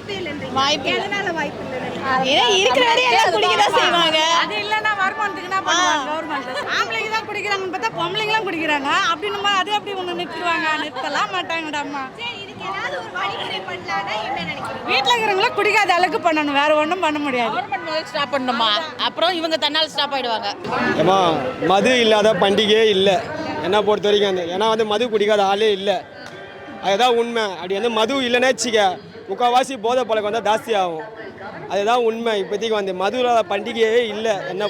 வாய்ப்பே இல்லைன்றீங்க. வாய்ப்பு இல்ல. எதனால வாய்ப்பு இல்லை நினைக்கிறீங்க? ஏன்னா இருக்கிற வரையும் எல்லாம் குடிக்க தான் செய்வாங்க. அது இல்லைன்னா வருமானத்துக்கு என்ன பண்ணுவாங்க? கவர்மெண்ட் ஆம்பளைங்க தான் குடிக்கிறாங்கன்னு பார்த்தா பொம்பளைங்களாம் குடிக்கிறாங்க. அப்படின்னுமா அது அப்படி ஒன்று நிறுத்துவாங்க நிறுத்தலாம் மாட்டாங்கடாம்மா. சரி இதுக்கு ஏதாவது ஒரு வழிமுறை பண்ணலாம்னா என்ன நினைக்கிறீங்க? வீட்டில் இருக்கிறவங்கள குடிக்காத அளவுக்கு பண்ணணும். வேற ஒன்றும் பண்ண முடியாது. ஸ்டாப் பண்ணணுமா? அப்புறம் இவங்க தன்னால் ஸ்டாப் ஆயிடுவாங்க. ஏமா மது இல்லாத பண்டிகையே இல்லை. என்ன பொறுத்த வரைக்கும் அந்த ஏன்னா வந்து மது குடிக்காத ஆளே இல்லை. அதுதான் உண்மை. அப்படி வந்து மது இல்லைன்னா வச்சுக்க முக்கால்வாசி போதை பழக்கம் வந்தால் ஜாஸ்தி ஆகும் அதுதான் உண்மை. இப்போதைக்கு வந்து மதுவில் பண்டிகையே இல்லை. என்ன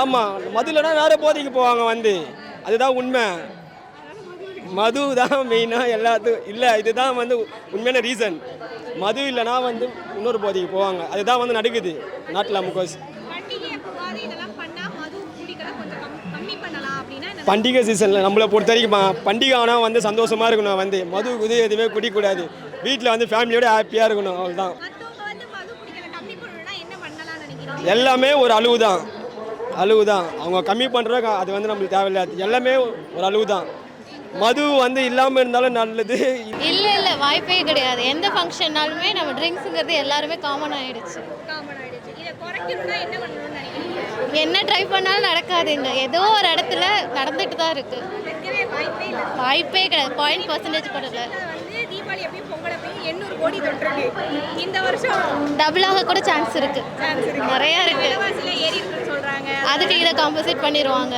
ஆமாம் மது இல்லைன்னா வேறு போதைக்கு போவாங்க வந்து. அதுதான் உண்மை. மது தான் மெயினாக எல்லாத்துக்கும் இல்லை இதுதான் வந்து உண்மையான ரீசன் மது இல்லைன்னா வந்து இன்னொரு போதைக்கு போவாங்க. அதுதான் வந்து நடக்குது. நாட்டில் முக்கால்வாசி. பண்டிகை சீசனில் நம்மளை பொறுத்த வரைக்கும் பண்டிகை ஆனால் வந்து சந்தோஷமாக இருக்கணும். வந்து மது குது எதுவுமே குடிக்கக்கூடாது வீட்டில் வந்து ஃபேமிலியோட ஹாப்பியாக இருக்கணும். அவ்வளோதான் எல்லாமே ஒரு அளவு தான் அளவு தான் அவங்க கம்மி பண்ணுறாங்க அது வந்து நம்மளுக்கு தேவையில்லாது எல்லாமே ஒரு அளவு தான் மது வந்து இல்லாமல் இருந்தாலும் நல்லது. இல்ல இல்ல. வாய்ப்பே கிடையாது. எந்த ஃபங்க்ஷன்னாலுமே நம்ம ட்ரிங்க்ஸுங்கிறது எல்லாருமே காமன் ஆயிடுச்சு. காமன் ஆயிடுச்சு. இதை குறைக்கணும்னா என்ன நினைக்கிறீங்க என்ன ட்ரை பண்ணாலும் நடக்காதுங்க ஏதோ ஒரு இடத்துல நடந்துட்டு தான் இருக்கு. வாய்ப்பே கிடையாது. பாயிண்ட் பர்சன்டேஜ் கூட இல்லை. இந்த வருஷம் டபுளாக கூட சான்ஸ் இருக்கு. நிறைய இருக்கு. அதுக்கு இதை காம்பன்சேட் பண்ணிடுவாங்க